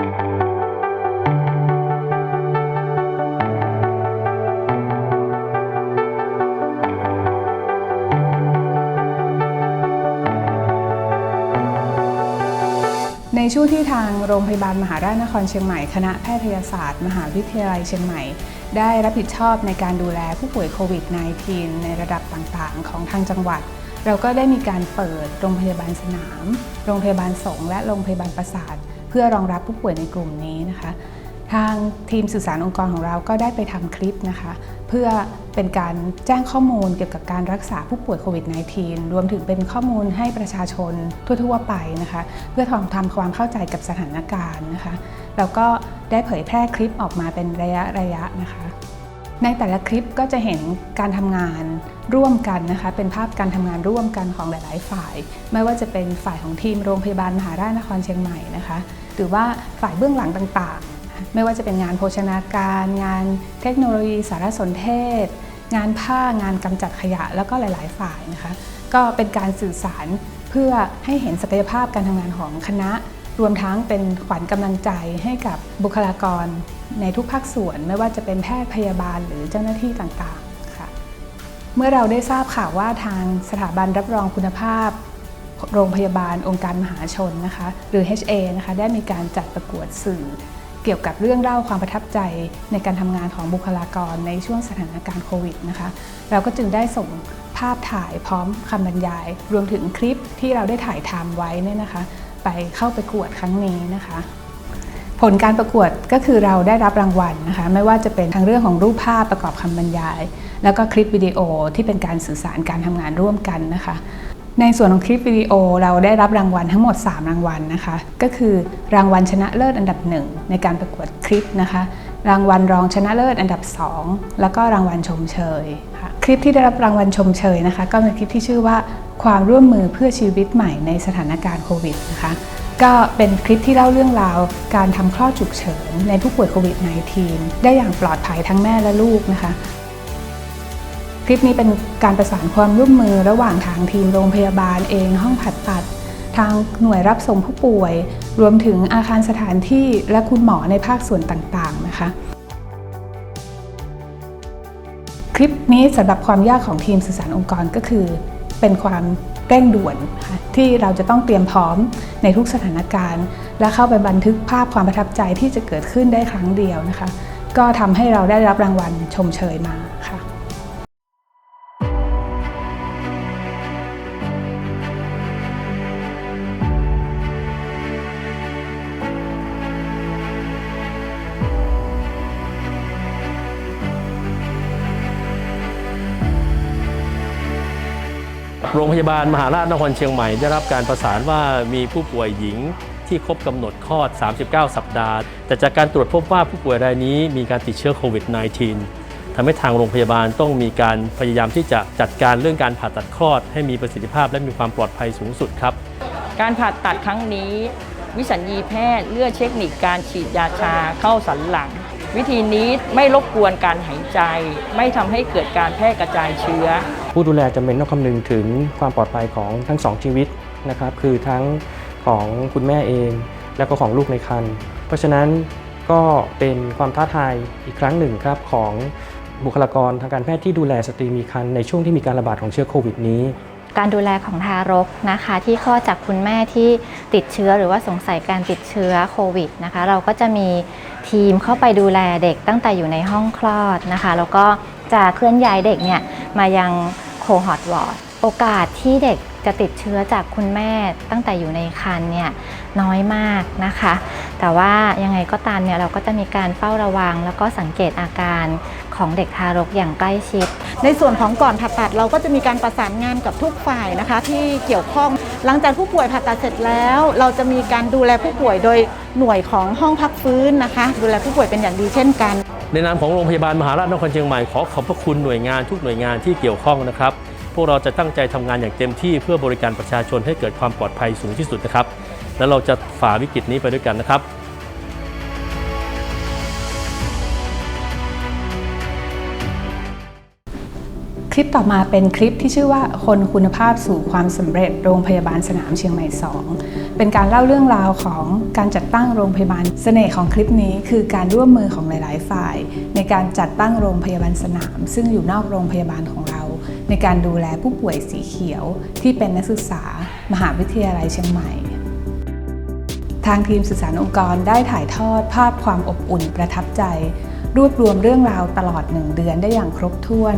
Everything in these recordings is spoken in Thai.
ในช่วงที่ทางโรงพยาบาลมหาราชนครเชียงใหม่ คณะแพทยศาสตร์ มหาวิทยาลัยเชียงใหม่ ได้รับผิดชอบในการดูแลผู้ป่วยโควิด -19 ในระดับต่างๆ ของทางจังหวัด เราก็ได้มีการเปิดโรงพยาบาลสนาม โรงพยาบาลสงและโรงพยาบาลประสาท เพื่อรองรับผู้ป่วยในกลุ่มนี้นะคะ ทางทีมสื่อสารองค์กรของเราก็ได้ไปทำคลิปนะคะ เพื่อเป็นการแจ้งข้อมูลเกี่ยวกับการรักษาผู้ป่วยโควิด -19 รวมถึงเป็นข้อมูลให้ประชาชนทั่ว ๆ ไปนะคะ เพื่อทำทำความเข้าใจกับสถานการณ์นะคะ แล้วก็ได้เผยแพร่คลิปออกมาเป็นระยะระยะนะคะ ในแต่ละคลิปก็จะเห็นการทำงานร่วมกันนะคะ เป็นภาพการทำงานร่วมกันของหลาย ๆ ฝ่าย ไม่ว่าจะเป็นฝ่ายของทีมโรงพยาบาลมหาราชนครเชียงใหม่นะคะ หรือว่าฝ่ายเบื้องหลังต่าง ๆ ไม่ว่าจะเป็นงานโภชนาการ งานเทคโนโลยีสารสนเทศ งานผ้างานกำจัดขยะแล้วก็หลาย ๆ ฝ่ายนะคะ ก็เป็นการสื่อสารเพื่อให้เห็นศักยภาพการทำงานของคณะ รวมทั้งเป็นขวัญกำลังใจให้กับบุคลากรในทุกภาคส่วน ไม่ว่าจะเป็นแพทย์พยาบาลหรือเจ้าหน้าที่ต่างๆค่ะ เมื่อเราได้ทราบข่าวว่าทางสถาบันรับรองคุณภาพ โรงพยาบาลองค์การมหาชนนะคะหรือ HA นะคะได้มีการจัดประกวดสื่อ เกี่ยวกับเรื่องเล่าความประทับใจในการทำงานของบุคลากรในช่วงสถานการณ์โควิดนะคะ เราก็จึงได้ส่งภาพถ่ายพร้อมคำบรรยาย รวมถึงคลิปที่เราได้ถ่ายทำไว้เนี่ยนะคะ ไปเข้าประกวดครั้งนี้นะคะ ผลการประกวดก็คือเราได้รับรางวัลนะคะ ไม่ว่าจะเป็นทั้งเรื่องของรูปภาพประกอบคำบรรยาย แล้วก็คลิปวิดีโอที่เป็นการสื่อสารการทำงานร่วมกันนะคะ ในส่วนของคลิปวิดีโอเราได้รับรางวัลทั้งหมด 3 รางวัลนะคะ ก็คือรางวัลชนะเลิศอันดับหนึ่งในการประกวดคลิปนะคะ รางวัลรองชนะเลิศอันดับ 2 แล้วก็รางวัลชมเชยค่ะ ลิปที่ได้รับรางวัลชมเชยนะคะ ก็เป็นคลิปที่ชื่อว่าความร่วมมือเพื่อชีวิตใหม่ในสถานการณ์โควิดนะคะ ก็เป็นคลิปที่เล่าเรื่องราวการทำคลอดฉุกเฉินในผู้ป่วยโควิด -19 ได้อย่างปลอดภัยทั้งแม่และลูกนะคะคลิปนี้เป็นการประสานความร่วมมือระหว่างทางทีมโรงพยาบาลเอง ห้องผ่าตัด ทางหน่วยรับส่งผู้ป่วย รวมถึงอาคารสถานที่และคุณหมอในภาคส่วนต่างๆนะคะ ลิปนี้สำหรับความยากของทีมสื่อสารองค์กรก็คือ เป็นความเร่งด่วนที่เราจะต้องเตรียมพร้อมในทุกสถานการณ์ และเข้าไปบันทึกภาพความประทับใจที่จะเกิดขึ้นได้ครั้งเดียวนะคะ ก็ทำให้เราได้รับรางวัลชมเชยมาค่ะ โรงพยาบาลมหาราชนครเชียงใหม่ ได้รับการประสานว่ามีผู้ป่วยหญิงที่ครบกำหนดคลอด 39 สัปดาห์ แต่จากการตรวจพบว่าผู้ป่วยรายนี้มีการติดเชื้อโควิด -19 ทำให้ทางโรงพยาบาลต้องมีการพยายามที่จะจัดการเรื่องการผ่าตัดคลอด ให้มีประสิทธิภาพและมีความปลอดภัยสูงสุดครับ การผ่าตัดครั้งนี้ วิสัญญีแพทย์เลือกเทคนิคการฉีดยาชาเข้าสันหลัง วิธีนี้ไม่รบกวนการหายใจ ไม่ทำให้เกิดการแพร่กระจายเชื้อ ผู้ดูแลจำเป็นต้องคำนึงถึงความปลอดภัยของทั้งสองชีวิตนะครับคือทั้งของคุณแม่เอง แล้วก็ของลูกในครรภ์เพราะฉะนั้นก็เป็นความท้าทายอีกครั้งหนึ่งครับของบุคลากรทางการแพทย์ที่ดูแลสตรีมีครรภ์ในช่วงที่มีการระบาดของเชื้อโควิดนี้การดูแลของทารกนะคะที่คลอจากคุณแม่ที่ติดเชื้อหรือว่าสงสัยการติดเชื้อโควิดนะคะเราก็จะมีทีมเข้าไปดูแลเด็กตั้งแต่อยู่ในห้องคลอดนะคะ แล้วก็ จะเคลื่อนย้ายเด็กเนี่ยมายังโคฮอตวอร์ดโอกาสที่เด็กจะติดเชื้อจากคุณแม่ตั้งแต่อยู่ในครรภ์เนี่ยน้อยมากนะคะ แต่ว่ายังไงก็ตามเนี่ยเราก็จะมีการเฝ้าระวัง แล้วก็สังเกตอาการของเด็กทารกอย่างใกล้ชิด ในส่วนของก่อนผ่าตัดเราก็จะมีการประสานงานกับทุกฝ่ายนะคะที่เกี่ยวข้อง หลังจากผู้ป่วยผ่าตัดเสร็จแล้ว เราจะมีการดูแลผู้ป่วยโดยหน่วยของห้องพักฟื้นนะคะ ดูแลผู้ป่วยเป็นอย่างดีเช่นกัน ในนามของโรงพยาบาลมหาราชนครเชียงใหม่ขอขอบพระคุณหน่วยงานทุกหน่วยงานที่เกี่ยวข้องนะครับพวกเราจะตั้งใจทำงานอย่างเต็มที่เพื่อบริการประชาชนให้เกิดความปลอดภัยสูงที่สุดนะครับ และเราจะฝ่าวิกฤตนี้ไปด้วยกันนะครับ คลิปต่อมาเป็นคลิปที่ชื่อว่าคนคุณภาพสู่ความสำเร็จโรงพยาบาลสนามเชียงใหม่ 2 เป็นการเล่าเรื่องราวของการจัดตั้งโรงพยาบาล เสน่ห์ของคลิปนี้คือการร่วมมือของหลาย ๆ ฝ่าย ในการจัดตั้งโรงพยาบาลสนาม ซึ่งอยู่นอกโรงพยาบาลของเรา ในการดูแลผู้ป่วยสีเขียว ที่เป็นนักศึกษา มหาวิทยาลัยเชียงใหม่ทางทีมสื่อสารองค์กรได้ถ่ายทอดภาพความอบอุ่นประทับใจ รวบรวมเรื่องราวตลอดหนึ่งเดือนได้อย่างครบถ้วน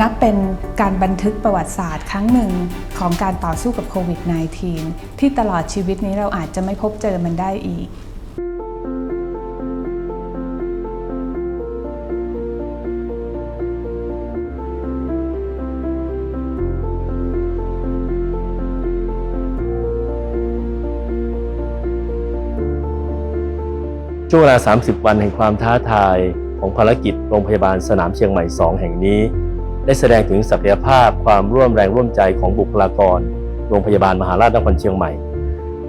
นับเป็นการบันทึกประวัติศาสตร์ครั้งหนึ่งของการต่อสู้กับโควิด -19 ที่ตลอดชีวิตนี้เราอาจจะไม่พบเจอมันได้อีกช่วงเวลา 30 วันแห่งความท้าทายของภารกิจโรงพยาบาลสนามเชียงใหม่ 2 แห่งนี้ ได้แสดงถึงศักยภาพความร่วมแรงร่วมใจของบุคลากร โรงพยาบาลมหาราชนครเชียงใหม่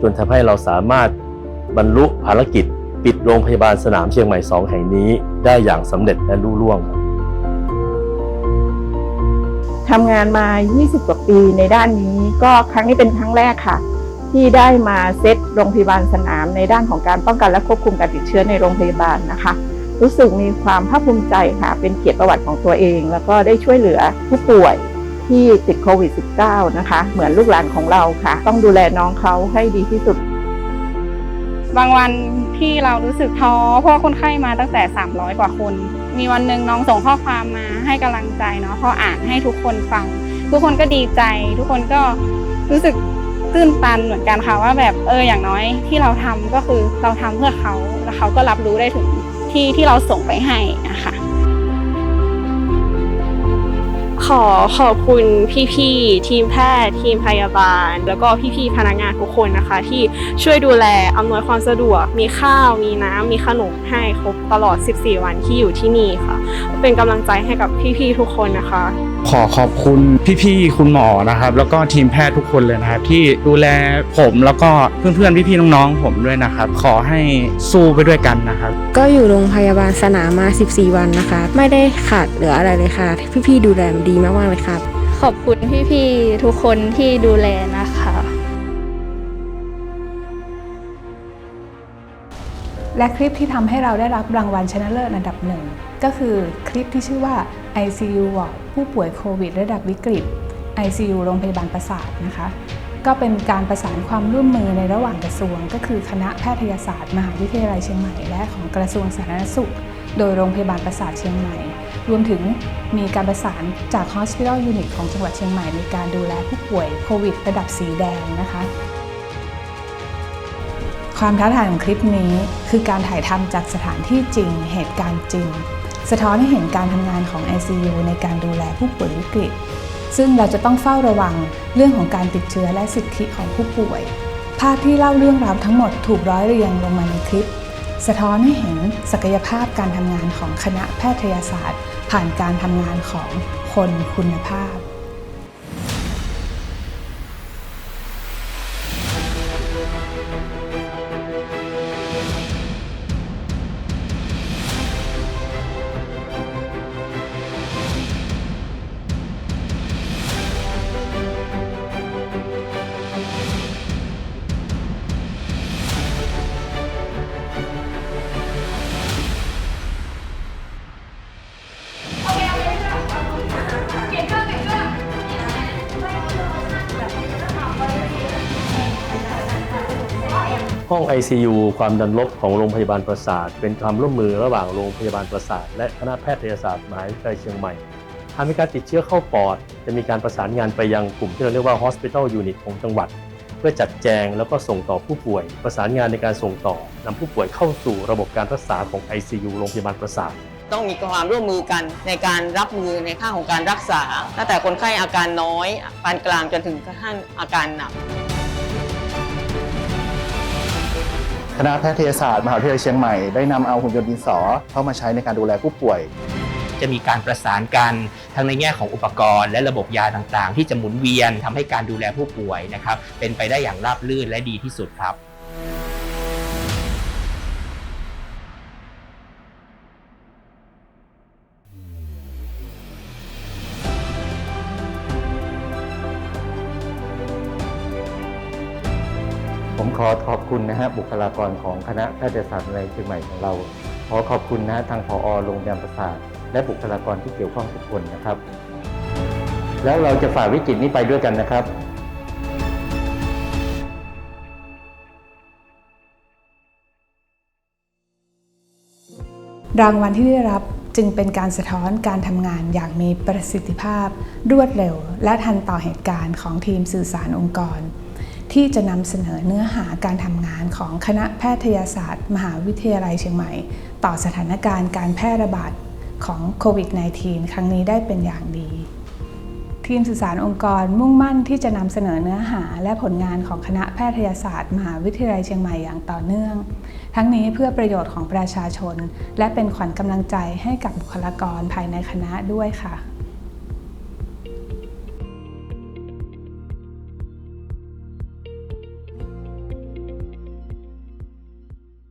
จนทำให้เราสามารถบรรลุภารกิจ ปิดโรงพยาบาลสนามเชียงใหม่ 2 แห่งนี้ได้อย่างสำเร็จและรุ่ร่วงทำงานมา 20 กว่าปีในด้านนี้ก็ครั้งนี้เป็นครั้งแรกค่ะ ที่ได้มาเซตโรงพยาบาลสนามในด้านของการป้องกันและควบคุมการติดเชื้อในโรงพยาบาลนะคะ รู้สึกมีความภาคภูมิใจค่ะ เป็นเกียรติประวัติของตัวเอง แล้วก็ได้ช่วยเหลือผู้ป่วยที่ติดโควิด -19 นะคะ เหมือนลูกหลานของเราค่ะ ต้องดูแลน้องเขาให้ดีที่สุด บางวันที่เรารู้สึกท้อเพราะคนไข้มาตั้งแต่ 300 กว่าคน มีวันหนึ่งน้องส่งข้อความมาให้กำลังใจเนาะพออ่านให้ทุกคนฟัง ทุกคนก็ดีใจ ทุกคนก็รู้สึกตื้นตันเหมือนกันค่ะว่าแบบเอออย่างน้อยที่เราทำก็คือเราทำเพื่อเขาแล้วเขาก็รับรู้ได้ถึง ที่ที่เราส่งไปให้นะคะ ขอขอบคุณพี่ๆทีมแพทย์ ทีมพยาบาล แล้วก็พี่ๆพนักงานทุกคนนะคะ ที่ช่วยดูแลอำนวยความสะดวก มีข้าว มีน้ำมีขนมให้ครบตลอด 14 วันที่อยู่ที่นี่ค่ะ เป็นกำลังใจให้กับพี่ๆทุกคนนะคะ ขอขอบคุณพี่ๆคุณหมอนะครับ แล้วก็ทีมแพทย์ทุกคนเลยนะครับ ที่ดูแลผมแล้วก็เพื่อนๆพี่ๆน้องๆผมด้วยนะครับ ขอให้สู้ไปด้วยกันนะครับ ก็อยู่โรงพยาบาลสนามมา 14 วันนะคะ ไม่ได้ขาดเหลืออะไรเลยค่ะ พี่ๆดูแลดีมากๆเลยครับ ขอบคุณพี่ๆทุกคนที่ดูแลนะคะและคลิปที่ทำให้เราได้รับรางวัลชนะเลิศอันดับหนึ่ง ก็คือคลิปที่ชื่อว่า ICU Ward ผู้ป่วยโควิด ระดับวิกฤต ICU โรงพยาบาลประสาทนะคะก็เป็นการประสานความร่วมมือในระหว่างกระทรวง ก็คือคณะแพทยศาสตร์ มหาวิทยาลัยเชียงใหม่และของกระทรวงสาธารณสุข โดยโรงพยาบาลประสาทเชียงใหม่ รวมถึงมีการประสานจาก Hospital Unit ของจังหวัดเชียงใหม่ในการดูแลผู้ป่วยโควิด ระดับสีแดงนะคะความท้าทายของคลิปนี้คือการถ่ายทำจากสถานที่จริง เหตุการณ์จริง สะท้อนให้เห็นการทำงานของ ICU ในการดูแลผู้ป่วยวิกฤต ซึ่งเราจะต้องเฝ้าระวังเรื่องของการติดเชื้อและสิทธิของผู้ป่วย ภาพที่เล่าเรื่องราวทั้งหมดถูกร้อยเรียงลงมาในคลิป สะท้อนให้เห็นศักยภาพการทำงานของคณะแพทยศาสตร์ ผ่านการทำงานของคนคุณภาพ ห้อง ICU ความดันลบของโรงพยาบาลประสาท เป็นความร่วมมือระหว่างโรงพยาบาลประสาท และคณะแพทยศาสตร์มหาวิทยาลัยเชียงใหม่หากมีการติดเชื้อเข้าปอด จะมีการประสานงานไปยังกลุ่มที่เราเรียกว่า Hospital Unit ของจังหวัด เพื่อจัดแจงแล้วก็ส่งต่อผู้ป่วย ประสานงานในการส่งต่อนำผู้ป่วยเข้าสู่ระบบการรักษาของ ICU โรงพยาบาลประสาทต้องมีความร่วมมือกันในการรับมือในข้างของการรักษาตั้งแต่คนไข้อาการน้อยปานกลางจนถึงขั้นอาการหนัก คณะแพทยศาสตร์มหาวิทยาลัยเชียงใหม่ได้นำเอาหุ่นยนต์ดินสอเข้ามาใช้ในการดูแลผู้ป่วย จะมีการประสานกันทั้งในแง่ของอุปกรณ์ และระบบยาต่างๆ ที่จะหมุนเวียนทำให้การดูแลผู้ป่วยนะครับเป็นไปได้อย่างราบรื่นและดีที่สุดครับ คุณนะฮะบุคลากรของคณะแพทยศาสตร์ในเชียงใหม่ของเรา ขอขอบคุณนะฮะทางผอโรงพยาบาลประสาทและบุคลากรที่เกี่ยวข้องทุกคนนะครับ แล้วเราจะฝ่าวิกฤตนี้ไปด้วยกันนะครับรางวัลที่ได้รับจึงเป็นการสะท้อนการทำงานอย่างมีประสิทธิภาพ รวดเร็ว และทันต่อเหตุการณ์ของทีมสื่อสารองค์กร ที่จะนำเสนอเนื้อหาการทำงานของคณะแพทยศาสตร์ มหาวิทยาลัยเชียงใหม่ ต่อสถานการณ์การแพร่ระบาดของโควิด -19 ครั้งนี้ได้เป็นอย่างดี ทีมสื่อสารองค์กรมุ่งมั่นที่จะนำเสนอเนื้อหาและผลงานของคณะแพทยศาสตร์ มหาวิทยาลัยเชียงใหม่อย่างต่อเนื่อง ทั้งนี้เพื่อประโยชน์ของประชาชน และเป็นขวัญกำลังใจให้กับบุคลากรภายในคณะด้วยค่ะ